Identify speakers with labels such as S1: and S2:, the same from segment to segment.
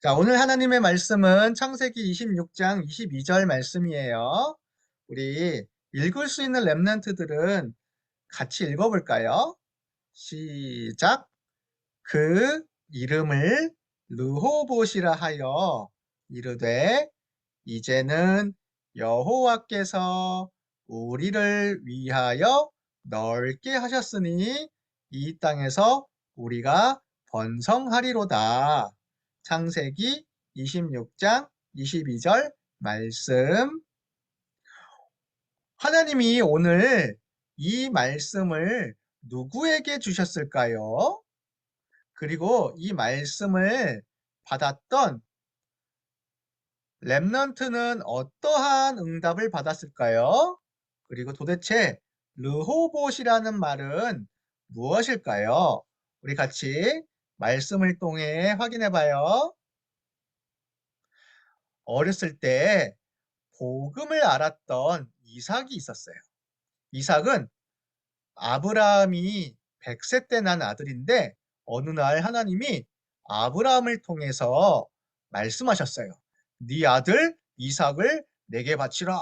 S1: 자, 오늘 하나님의 말씀은 창세기 26장 22절 말씀이에요. 우리 읽을 수 있는 랩런트들은 같이 읽어볼까요? 시작. 그 이름을 르호봇이라 하여 이르되 이제는 여호와께서 우리를 위하여 넓게 하셨으니 이 땅에서 우리가 번성하리로다. 창세기 26장 22절 말씀. 하나님이 오늘 이 말씀을 누구에게 주셨을까요? 그리고 이 말씀을 받았던 랩넌트는 어떠한 응답을 받았을까요? 그리고 도대체 르호봇이라는 말은 무엇일까요? 우리 같이 말씀을 통해 확인해 봐요. 어렸을 때 복음을 알았던 이삭이 있었어요. 이삭은 아브라함이 100세 때 난 아들인데 어느 날 하나님이 아브라함을 통해서 말씀하셨어요. 네 아들 이삭을 내게 바치라.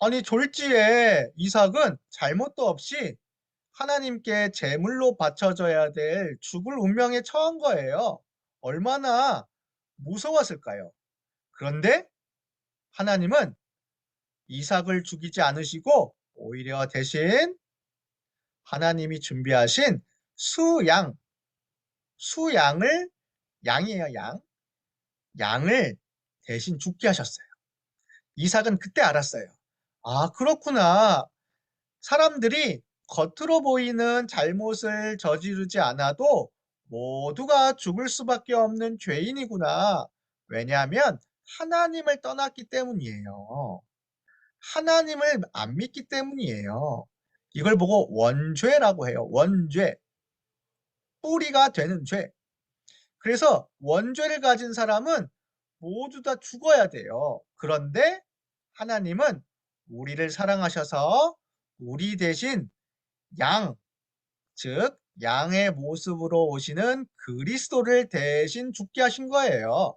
S1: 아니 졸지에 이삭은 잘못도 없이 하나님께 제물로 바쳐져야 될 죽을 운명에 처한 거예요. 얼마나 무서웠을까요? 그런데 하나님은 이삭을 죽이지 않으시고 오히려 대신 하나님이 준비하신 수양, 수양을 양이에요, 양. 양을 대신 죽게 하셨어요. 이삭은 그때 알았어요. 아, 그렇구나. 사람들이 겉으로 보이는 잘못을 저지르지 않아도 모두가 죽을 수밖에 없는 죄인이구나. 왜냐하면 하나님을 떠났기 때문이에요. 하나님을 안 믿기 때문이에요. 이걸 보고 원죄라고 해요. 원죄. 뿌리가 되는 죄. 그래서 원죄를 가진 사람은 모두 다 죽어야 돼요. 그런데 하나님은 우리를 사랑하셔서 우리 대신 양, 즉 양의 모습으로 오시는 그리스도를 대신 죽게 하신 거예요.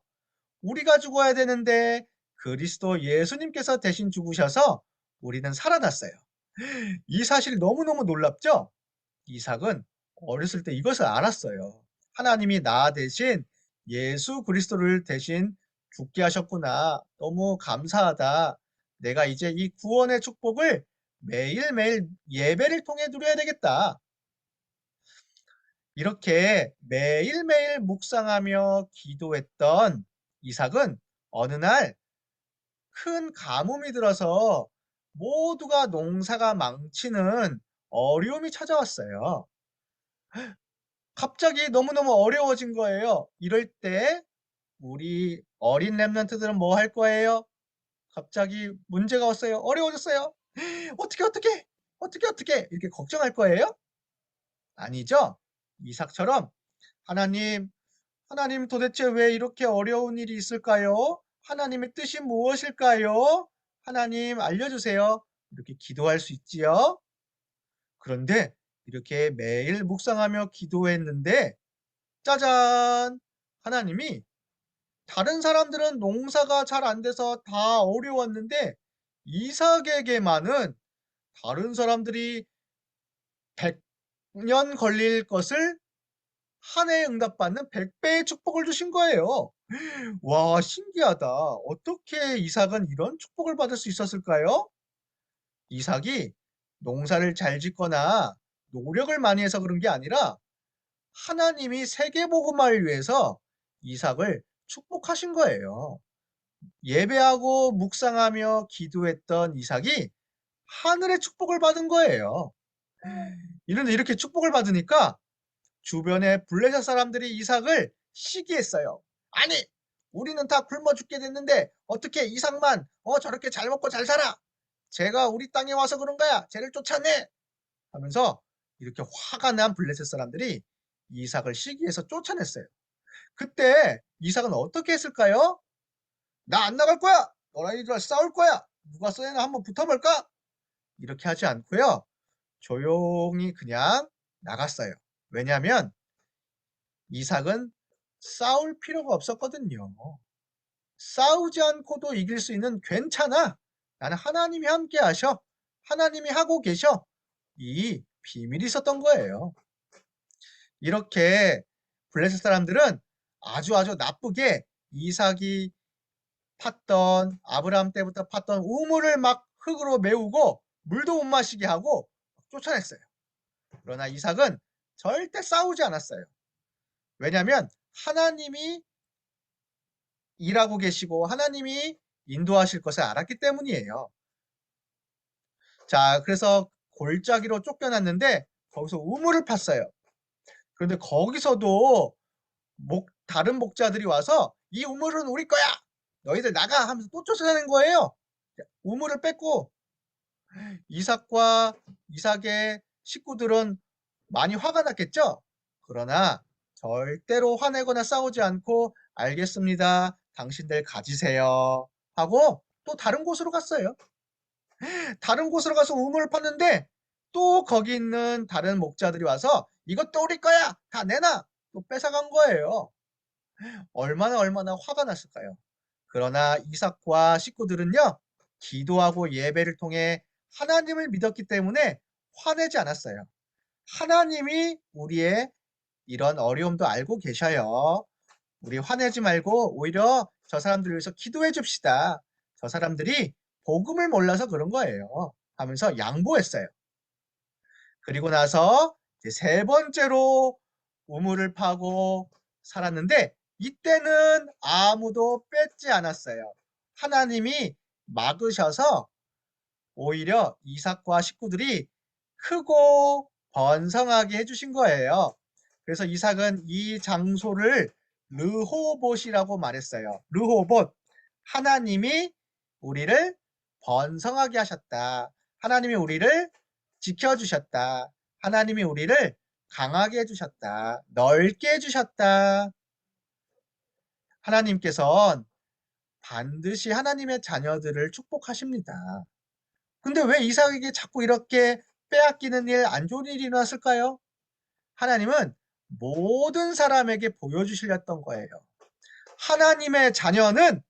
S1: 우리가 죽어야 되는데 그리스도 예수님께서 대신 죽으셔서 우리는 살아났어요. 이 사실이 너무너무 놀랍죠? 이삭은 어렸을 때 이것을 알았어요. 하나님이 나 대신 예수 그리스도를 대신 죽게 하셨구나. 너무 감사하다. 내가 이제 이 구원의 축복을 매일매일 예배를 통해 누려야 되겠다. 이렇게 매일매일 묵상하며 기도했던 이삭은 어느 날 큰 가뭄이 들어서 모두가 농사가 망치는 어려움이 찾아왔어요. 갑자기 너무너무 어려워진 거예요. 이럴 때 우리 어린 랩런트들은 뭐 할 거예요? 갑자기 문제가 왔어요. 어려워졌어요. 어떻게 어떻게 어떻게 어떻게 이렇게 걱정할 거예요? 아니죠. 이삭처럼 하나님 하나님 도대체 왜 이렇게 어려운 일이 있을까요? 하나님의 뜻이 무엇일까요? 하나님 알려주세요. 이렇게 기도할 수 있지요. 그런데 이렇게 매일 묵상하며 기도했는데 짜잔! 하나님이 다른 사람들은 농사가 잘 안 돼서 다 어려웠는데 이삭에게만은 다른 사람들이 100년 걸릴 것을 한 해에 응답받는 100배의 축복을 주신 거예요. 와, 신기하다. 어떻게 이삭은 이런 축복을 받을 수 있었을까요? 이삭이 농사를 잘 짓거나 노력을 많이 해서 그런 게 아니라 하나님이 세계복음화를 위해서 이삭을 축복하신 거예요. 예배하고 묵상하며 기도했던 이삭이 하늘의 축복을 받은 거예요. 이런데 이렇게 축복을 받으니까 주변의 블레셋 사람들이 이삭을 시기했어요. 아니, 우리는 다 굶어 죽게 됐는데 어떻게 이삭만 어 저렇게 잘 먹고 잘 살아? 제가 우리 땅에 와서 그런 거야. 쟤를 쫓아내. 하면서 이렇게 화가 난 블레셋 사람들이 이삭을 시기해서 쫓아냈어요. 그때 이삭은 어떻게 했을까요? 나 안 나갈 거야. 너랑이들 싸울 거야. 누가 쏘나 한번 붙어볼까? 이렇게 하지 않고요. 조용히 그냥 나갔어요. 왜냐하면 이삭은 싸울 필요가 없었거든요. 싸우지 않고도 이길 수 있는 "괜찮아. 나는 하나님이 함께 하셔. 하나님이 하고 계셔." 이 비밀이 있었던 거예요. 이렇게 블레셋 사람들은 아주 아주 나쁘게 이삭이 팠던 아브라함 때부터 팠던 우물을 막 흙으로 메우고 물도 못 마시게 하고 쫓아냈어요. 그러나 이삭은 절대 싸우지 않았어요. 왜냐하면 하나님이 일하고 계시고 하나님이 인도하실 것을 알았기 때문이에요. 자, 그래서 골짜기로 쫓겨났는데 거기서 우물을 팠어요. 그런데 거기서도 목, 다른 목자들이 와서 이 우물은 우리 거야. 너희들 나가 하면서 또 쫓아내는 거예요. 우물을 뺏고 이삭과 이삭의 식구들은 많이 화가 났겠죠. 그러나 절대로 화내거나 싸우지 않고 알겠습니다. 당신들 가지세요. 하고 또 다른 곳으로 갔어요. 다른 곳으로 가서 우물을 팠는데 또 거기 있는 다른 목자들이 와서 이것도 우리 거야. 다 내놔. 또 뺏어간 거예요. 얼마나 얼마나 화가 났을까요? 그러나 이삭과 식구들은요. 기도하고 예배를 통해 하나님을 믿었기 때문에 화내지 않았어요. 하나님이 우리의 이런 어려움도 알고 계셔요. 우리 화내지 말고 오히려 저 사람들을 위해서 기도해 줍시다. 저 사람들이 복음을 몰라서 그런 거예요. 하면서 양보했어요. 그리고 나서 세 번째로 우물을 파고 살았는데 이때는 아무도 뺏지 않았어요. 하나님이 막으셔서 오히려 이삭과 식구들이 크고 번성하게 해주신 거예요. 그래서 이삭은 이 장소를 르호봇이라고 말했어요. 르호봇. 하나님이 우리를 번성하게 하셨다. 하나님이 우리를 지켜주셨다. 하나님이 우리를 강하게 해주셨다. 넓게 해주셨다. 하나님께선 반드시 하나님의 자녀들을 축복하십니다. 근데 왜 이삭에게 자꾸 이렇게 빼앗기는 일, 안 좋은 일이 일어났을까요? 하나님은 모든 사람에게 보여주시렸던 거예요. 하나님의 자녀는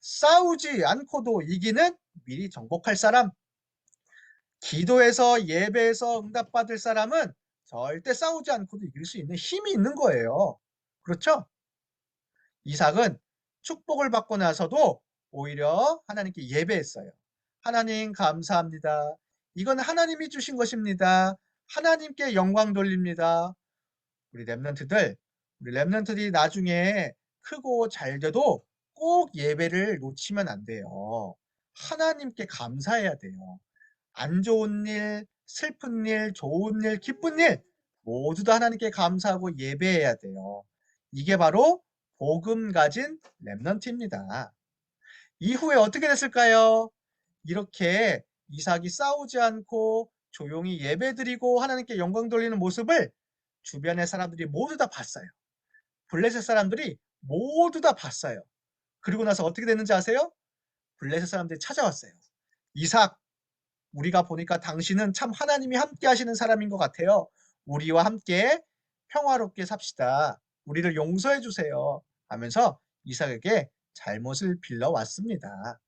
S1: 싸우지 않고도 이기는 미리 정복할 사람. 기도에서 예배에서 응답받을 사람은 절대 싸우지 않고도 이길 수 있는 힘이 있는 거예요. 그렇죠? 이삭은 축복을 받고 나서도 오히려 하나님께 예배했어요. 하나님 감사합니다. 이건 하나님이 주신 것입니다. 하나님께 영광 돌립니다. 우리 랩런트들, 우리 랩런트들이 나중에 크고 잘 돼도 꼭 예배를 놓치면 안 돼요. 하나님께 감사해야 돼요. 안 좋은 일, 슬픈 일, 좋은 일, 기쁜 일 모두 다 하나님께 감사하고 예배해야 돼요. 이게 바로 복음 가진 랩런트입니다. 이후에 어떻게 됐을까요? 이렇게 이삭이 싸우지 않고 조용히 예배드리고 하나님께 영광 돌리는 모습을 주변의 사람들이 모두 다 봤어요. 블레셋 사람들이 모두 다 봤어요. 그리고 나서 어떻게 됐는지 아세요? 블레셋 사람들이 찾아왔어요. 이삭, 우리가 보니까 당신은 참 하나님이 함께 하시는 사람인 것 같아요. 우리와 함께 평화롭게 삽시다. 우리를 용서해 주세요. 하면서 이삭에게 잘못을 빌러 왔습니다.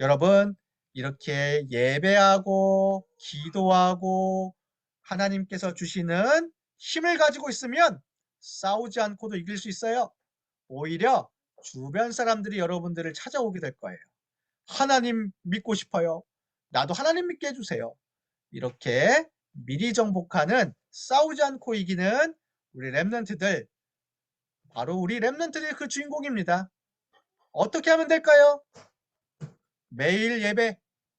S1: 여러분, 이렇게 예배하고 기도하고 하나님께서 주시는 힘을 가지고 있으면 싸우지 않고도 이길 수 있어요. 오히려 주변 사람들이 여러분들을 찾아오게 될 거예요. 하나님 믿고 싶어요. 나도 하나님 믿게 해주세요. 이렇게 미리 정복하는 싸우지 않고 이기는 우리 랩런트들 바로 우리 랩런트들이 그 주인공입니다. 어떻게 하면 될까요? 매일 예배,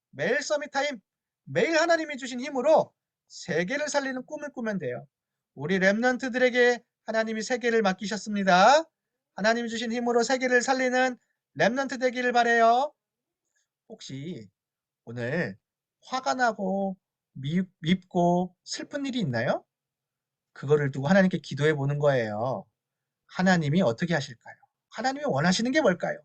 S1: 매일 서밋 타임, 매일 하나님이 주신 힘으로 세계를 살리는 꿈을 꾸면 돼요. 우리 랩런트들에게 하나님이 세계를 맡기셨습니다. 하나님이 주신 힘으로 세계를 살리는 랩런트 되기를 바래요. 혹시 오늘 화가 나고 밉, 밉고 슬픈 일이 있나요? 그거를 두고 하나님께 기도해 보는 거예요. 하나님이 어떻게 하실까요? 하나님이 원하시는 게 뭘까요?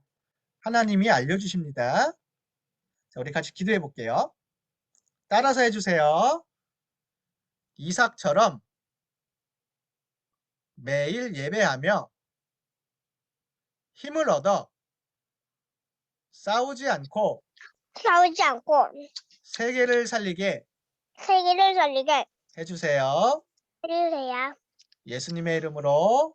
S1: 하나님이 알려주십니다. 자, 우리 같이 기도해 볼게요. 따라서 해주세요. 이삭처럼 매일 예배하며 힘을 얻어 싸우지 않고
S2: 싸우지 않고
S1: 세계를 살리게
S2: 세계를 살리게
S1: 해주세요.
S2: 해주세요.
S1: 예수님의 이름으로